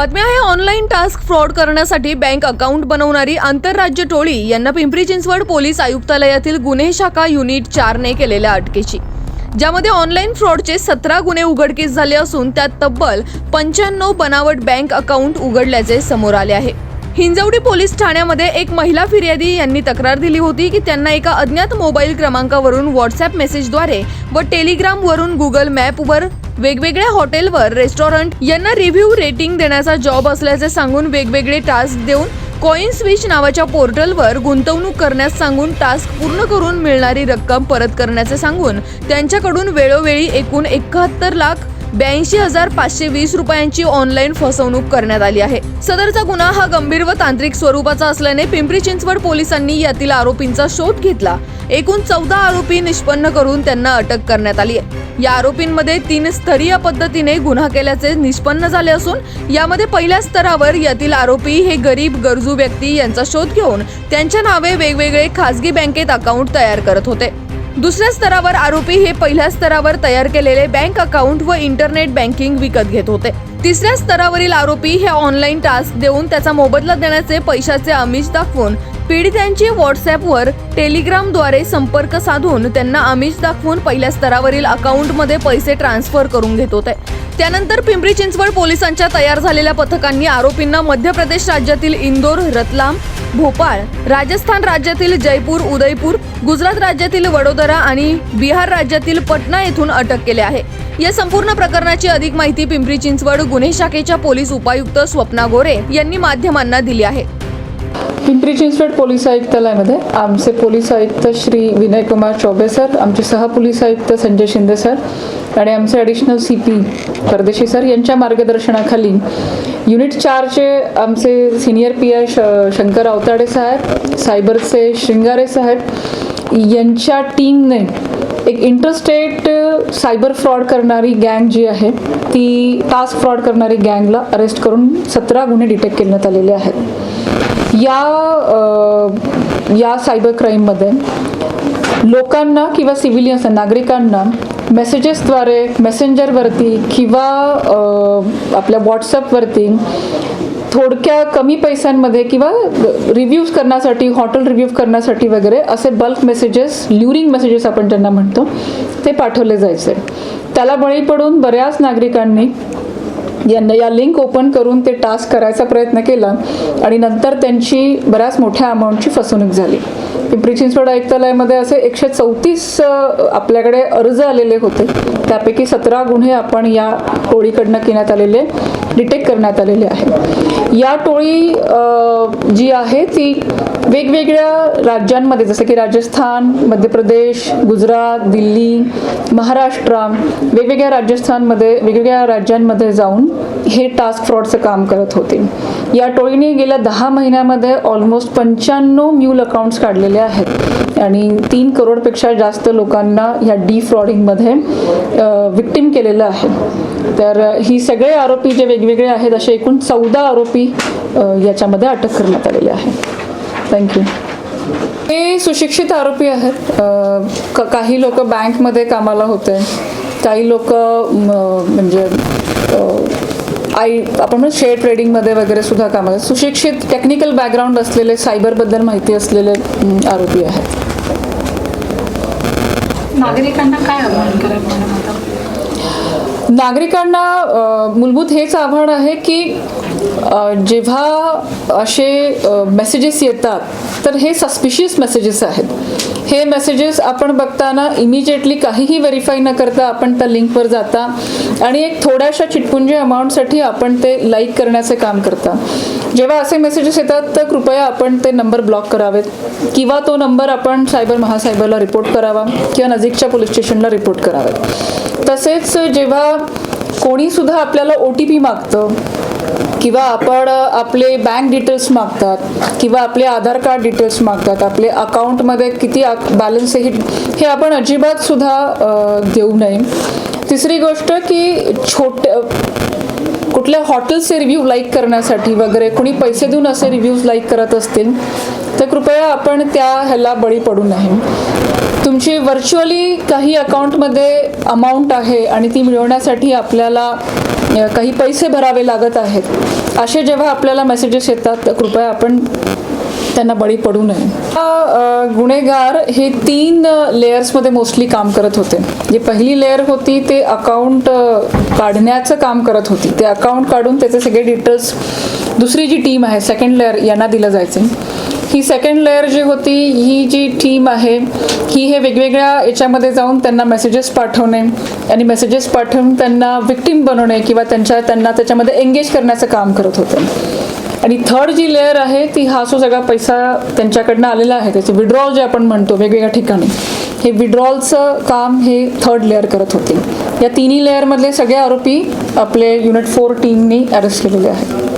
बातम्या आहे online task fraud करण्यासाठी बँक अकाउंट बनवणारी आंतरराज्य टोळी यांना पिंपरी चिंचवड पोलीस आयुक्तालयातील गुन्हे शाखा युनिट चारने केलेल्या अटकेची. ज्यामध्ये ऑनलाईन फ्रॉडचे सतरा गुन्हे उघडकीस झाले असून त्यात तब्बल पंच्याण्णव बनावट बँक अकाउंट उघडल्याचे समोर आले आहे. हिंजवडी पोलीस ठाण्यामध्ये एक महिला फिर्यादी यांनी तक्रार दिली होती की त्यांना एका अज्ञात मोबाईल क्रमांकावरून व्हॉट्सअप मेसेजद्वारे व टेलिग्रामवरून गुगल मॅपवर वेगवेगळ्या हॉटेलवर रेस्टॉरंट यांना रिव्ह्यू रेटिंग देण्याचा जॉब असल्याचे सांगून वेगवेगळे टास्क देऊन कॉईन स्विच नावाच्या पोर्टलवर गुंतवणूक करण्यास सांगून टास्क पूर्ण करून मिळणारी रक्कम परत करण्याचे सांगून त्यांच्याकडून वेळोवेळी एकूण एकाहत्तर लाख ब्याऐंशी हजार पाचशे वीस रुपयांची ऑनलाईन फसवणूक करण्यात आली आहे. सदरचा गुन्हा हा गंभीर व तांत्रिक स्वरूपाचा असल्याने पिंपरी चिंचवड पोलिसांनी यातील आरोपींचा शोध घेतला. एकूण चौदा आरोपी निष्पन्न करून त्यांना अटक करण्यात आली आहे. या आरोपींमध्ये तीन स्तरीय पद्धतीने गुन्हा केल्याचे निष्पन्न झाले असून यामध्ये पहिल्या स्तरावर यातील आरोपी हे गरीब गरजू व्यक्ती यांचा शोध घेऊन त्यांच्या नावे वेगवेगळे खासगी बँकेत अकाउंट तयार करत होते. दुसऱ्या स्तरावर आरोपी हे पहिल्या स्तरावर तयार केलेले बँक अकाउंट व इंटरनेट बँकिंग विकत घेत होते. तिसऱ्या स्तरावरील आरोपी हे ऑनलाईन टास्क देऊन त्याचा मोबदला देण्याचे पैशाचे आमिष दाखवून पीडितांची व्हॉट्सअपवर टेलिग्रामद्वारे संपर्क साधून त्यांना आमिष दाखवून पहिल्या स्तरावरील अकाउंटमध्ये पैसे ट्रान्सफर करून घेत होते. त्यानंतर पिंपरी चिंचवड पोलिसांच्या तयार झालेल्या पथकांनी आरोपींना मध्य प्रदेश राज्यातील इंदोर रतलाम भोपाळ राजस्थान राज्यातील जयपूर उदयपूर गुजरात राज्यातील वडोदरा आणि बिहार राज्यातील पटना येथून अटक केले आहे. या संपूर्ण प्रकरणाची अधिक माहिती पिंपरी चिंचवड गुन्हे शाखेच्या पोलीस उपायुक्त स्वप्ना गोरे यांनी माध्यमांना दिली आहे. पिंपरी चिंचवड पोलीस आयुक्तालयामध्ये आमचे पोलीस आयुक्त श्री विनय कुमार चौबे सर आमचे सहपोलीस आयुक्त संजय शिंदे सर आणि आमचे additional C P Pardeshi sir यांच्या मार्गदर्शनाखाली युनिट चारचे आमचे सिनियर पी आय श शंकर अवताडे साहेब सायबरचे शृंगारे साहेब यांच्या टीमने एक इंटरस्टेट सायबर फ्रॉड करणारी गँग जी आहे ती टास्क फ्रॉड करणारी गँगला अरेस्ट करून सतरा गुन्हे डिटेक्ट करण्यात आलेले आहेत. या या सायबर क्राईममध्ये लोकांना किंवा सिव्हिलियन्स नागरिकांना मेसेजेसद्वारे मेसेंजरवरती किंवा आपल्या व्हॉट्सअपवरती थोडक्या कमी पैशांमध्ये किंवा रिव्ह्यूज करण्यासाठी हॉटेल रिव्ह्यू करण्यासाठी वगैरे असे बल्क मेसेजेस ल्युरिंग मेसेजेस आपण ज्यांना म्हणतो ते पाठवले जायचे. त्याला बळी पडून बऱ्याच नागरिकांनी यांना या लिंक ओपन करून ते टास्क करायचा प्रयत्न केला आणि नंतर त्यांची बऱ्याच मोठ्या अमाऊंटची फसवणूक झाली. पिंपरी चिंचवड आयुक्तालयामध्ये असे एकशे चौतीस आपल्याकडे अर्ज आलेले होते. त्यापैकी सतरा गुन्हे आपण या टोळीकडनं घेण्यात आलेले. डिटेक्ट करण्यात आलेले आहे. या टोळी जी आहे ती वेगवेगळ्या राज्यांमध्ये जसं की राजस्थान मध्य प्रदेश गुजरात दिल्ली महाराष्ट्र वेगवेगळ्या राजस्थानमध्ये वेगवेगळ्या राज्यांमध्ये जाऊन हे टास्क फ्रॉडचं काम करत होते. या टोळीने गेल्या दहा महिन्यामध्ये ऑलमोस्ट पंच्याण्णव म्यूल अकाउंट्स काढलेले आहेत. आणि तीन करोडपेक्षा जास्त लोकांना ह्या डी फ्रॉडिंगमध्ये विक्टीम केलेलं आहे. तर ही सगळे आरोपी जे वेगवेगळे आहेत असे एकूण चौदा आरोपी याच्यामध्ये अटक करण्यात आलेले आहे. थँक्यू हे सुशिक्षित आरोपी आहेत. काही लोक बँकमध्ये कामाला होते. काही लोक म्हणजे आई आपण शेअर ट्रेडिंगमध्ये वगैरे सुद्धा कामाला सुशिक्षित टेक्निकल बॅकग्राऊंड असलेले सायबरबद्दल माहिती असलेले आरोपी आहेत. नागरिकांना काय आव्हान करायला आता? नागरिकांना मूलभूत हेच आव्हान आहे की जेव्हा असे मेसेजेस येतात तर हे सस्पिशियस मेसेजेस आहेत. हे मेसेजेस आपण बघताना इमिजिएटली काहीही व्हेरीफाय न करता आपण त्या लिंकवर जाता आणि एक थोड्याशा चिटपुंजी अमाऊंटसाठी आपण ते लाईक करण्याचे काम करता. जेव्हा असे मेसेजेस येतात तर कृपया आपण ते नंबर ब्लॉक करावेत. किंवा तो नंबर आपण सायबर महासायबरला रिपोर्ट करावा किंवा नजीकच्या पोलीस स्टेशनला रिपोर्ट करावेत. तसेच जेव्हा कोणीसुद्धा आपल्याला ओ टी पी मागतं किंवा आपण आपले बँक डिटेल्स मागतात किंवा आपले आधार कार्ड डिटेल्स मागतात आपले अकाउंटमध्ये किती बॅलन्स आहे हे- आपण अजिबात सुद्धा देऊ नये. तिसरी गोष्ट की छोटे कुठल्या कुठल्या हॉटेल्सचे रिव्ह्यू लाईक करण्यासाठी वगैरे कोणी पैसे देऊन असे रिव्ह्यूज लाईक करत असतील तर कृपया आपण त्या ह्याला बळी पडू नये. तुमची व्हर्च्युअली काही अकाउंटमध्ये अमाऊंट आहे आणि ती मिळवण्यासाठी आपल्याला काही पैसे भरावे लागत आहेत असे जेव्हा आपल्याला मेसेजेस येतात तर कृपया आपण त्यांना बळी पडू नये. हा, गुन्हेगार हे तीन लेयर्समध्ये मोस्टली काम करत होते. जी पहिली लेअर होती ते अकाउंट काढण्याचं काम करत होती. ते अकाउंट काढून त्याचे सगळे डिटेल्स दुसरी जी टीम आहे सेकंड लेअर यांना दिलं जायचं. ही सेकंड लेअर जी होती ही जी टीम आहे ही हे वेगवेगळ्या याच्यामध्ये जाऊन त्यांना मेसेजेस पाठवणे आणि मेसेजेस पाठवून त्यांना विक्टीम बनवणे किंवा त्यांच्या त्यांना त्याच्यामध्ये एंगेज करण्याचं काम करत होते. आणि थर्ड जी लेअर आहे ती हा जो सगळा पैसा त्यांच्याकडनं आलेला आहे त्याचे विड्रॉल जे आपण म्हणतो वेगवेगळ्या ठिकाणी हे विड्रॉलचं काम हे थर्ड लेअर करत होते. या तिन्ही लेअरमधले सगळे आरोपी आपले युनिट फोर टीमनी अरेस्ट केलेले आहेत.